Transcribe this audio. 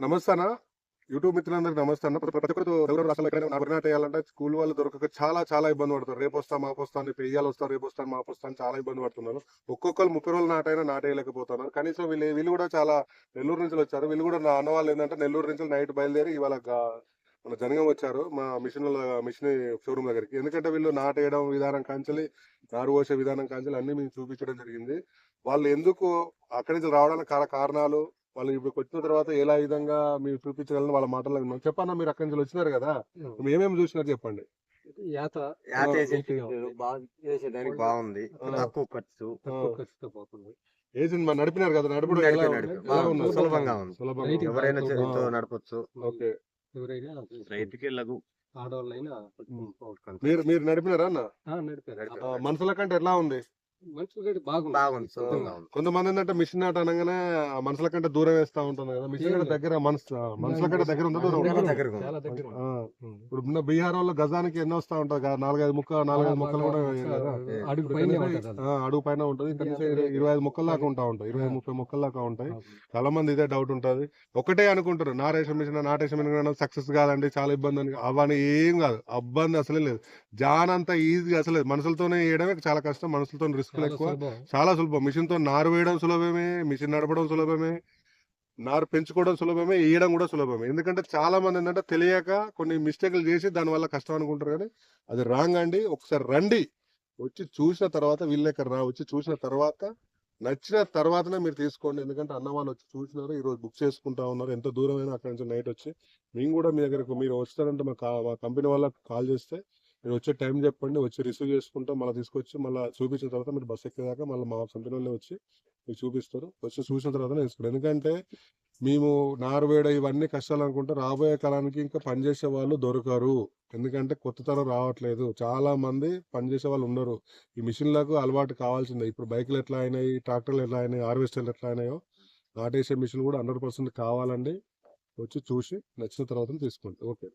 నమస్తే యూట్యూబ్ మిత్రులందరికీ నమస్తే ప్రతి ప్రతి ఒక్కరు తెలుగు ఎక్కడైనా నాకు స్కూల్ వాళ్ళు దొరకక చాలా చాలా ఇబ్బంది పడతారు. రేపు వస్తాను మాపు వస్తాను రేపు వస్తారు రేపు వస్తాను మాపు వస్తాను చాలా ఇబ్బంది పడుతున్నారు. ఒక్కొక్కరు ముప్పై రోజులు నాటైనా నాటేయలేకపోతున్నారు. కనీసం వీళ్ళు వీళ్ళు కూడా చాలా నెల్లూరు నుంచి వచ్చారు. వీళ్ళు కూడా నా అన్న వాళ్ళు ఏంటంటే నెల్లూరు నుంచి నైట్ బయలుదేరి ఇవాళ మన జనగం వచ్చారు మా మిషన్ మిషన్ షోరూమ్ దగ్గరికి. ఎందుకంటే వీళ్ళు నాటేయడం విధానం కాంచలి నారు పోసే విధానం కాంచలి అన్ని మేము చూపించడం జరిగింది. వాళ్ళు ఎందుకు అక్కడి నుంచి రావడానికి కారణాలు వాళ్ళు ఇప్పుడు వచ్చిన తర్వాత ఎలా విధంగా మీరు చూపించగలను వాళ్ళ మాటల్లో విన్నాం చెప్పన్నా మీరు అక్కడి నుంచి వచ్చినారు కదా. మీరు ఏమేమి చూసినారు చెప్పండి. యాత. యాత చేసేదానికి బాగుంది. తక్కువ ఖర్చు. తక్కువ ఖర్చుతో పోతుంది. ఏజెంట్ మరి నడిపినారు కదా నడుపుడు ఎలా ఎలా? సులభంగా ఉంది. సులభంగా. ఎవరైనా చేతితో. నడపొచ్చు. ఓకే. ఎవరైనా రైతుకి లఘు ఆడవాళ్ళైనా మీరు మీరు నడిపినారా అన్న? ఆ, నడిపారు. మనుషుల కంటే ఎట్లా ఉంది? బాగుంది. ఉంది. కొంతమంది ఏంటంటే మిషన్ నాట అనగానే ఆ మనుషుల కంటే దూరం వేస్తా ఉంటుంది కదా. మిషన్ కంటే దగ్గర మనసు మనుషుల కంటే దగ్గర ఉందా? దూరం. ఆ, ఇప్పుడు ఉన్న బీహార్ వాళ్ళు గజానికి ఎన్నో వస్తా ఉంటారు కదా. నాలుగైదు ముక్క నాలుగైదు మొక్కలు కూడా? అడుగు పైనే ఉంటుంది. ఉంటుంది కనీసం ఇరవై- ఐదు మొక్కల దాకా ఉంటా ఉంటాయి. ఇరవై ముప్పై మొక్కల దాకా ఉంటాయి. చాలా మంది ఇదే డౌట్ ఉంటుంది. ఒకటే అనుకుంటారు. నారేషన్ మిషన్ నాటేషన్ మిషన్ సక్సెస్ కాదండి. చాలా ఇబ్బంది అని అవన్నీ ఏం కాదు. ఇబ్బంది అసలే లేదు. జాన్ అంత ఈజీగా అసలు. లేదు. మనుషులతోనే వేయడమే చాలా కష్టం. మనుషులతో రిస్క్ చాలా ఎక్కువ. చాలా సులభం. మిషన్తో నారు వేయడం సులభమే మిషన్ నడపడం సులభమే నారు పెంచుకోవడం సులభమే వేయడం కూడా సులభమే. ఎందుకంటే చాలా మంది ఏంటంటే తెలియక కొన్ని మిస్టేక్లు చేసి దానివల్ల కష్టం అనుకుంటారు కానీ అది రాంగ్ అండి. ఒకసారి రండి. వచ్చి చూసిన తర్వాత వీళ్ళ దగ్గర రా. వచ్చి చూసిన తర్వాత నచ్చిన తర్వాతనే మీరు తీసుకోండి. ఎందుకంటే అన్న వాళ్ళు వచ్చి చూసినారు ఈ రోజు బుక్ చేసుకుంటా ఉన్నారు. ఎంత దూరమైనా అక్కడి నుంచి నైట్ వచ్చి. మేము కూడా మీ దగ్గరకు మీరు వస్తారంటే మా కంపెనీ వాళ్ళకి కాల్ చేస్తే మీరు వచ్చే టైం చెప్పండి వచ్చి రిసీవ్ చేసుకుంటాం మళ్ళీ తీసుకొచ్చి మళ్ళీ చూపించిన తర్వాత మీరు బస్ ఎక్కేదాకా మళ్ళీ మా సొంత వాళ్ళే వచ్చి మీకు చూపిస్తారు. వచ్చి చూసిన తర్వాత తీసుకోండి ఎందుకంటే మేము నారువేడ ఇవన్నీ కష్టాలు అనుకుంటే రాబోయే కాలానికి ఇంకా పనిచేసే వాళ్ళు దొరకరు. ఎందుకంటే కొత్త తరం రావట్లేదు. చాలా మంది పనిచేసే వాళ్ళు ఉండరు. ఈ మిషన్లకు అలవాటు కావాల్సిందే. ఇప్పుడు బైకులు ఎట్లా అయినాయి ట్రాక్టర్లు ఎట్లా అయినాయి హార్వెస్టర్లు ఎట్లా అయినాయో నాటేసే మిషన్ కూడా హండ్రెడ్ పర్సెంట్ కావాలండి. వచ్చి చూసి నచ్చిన తర్వాత తీసుకోండి. ఓకే.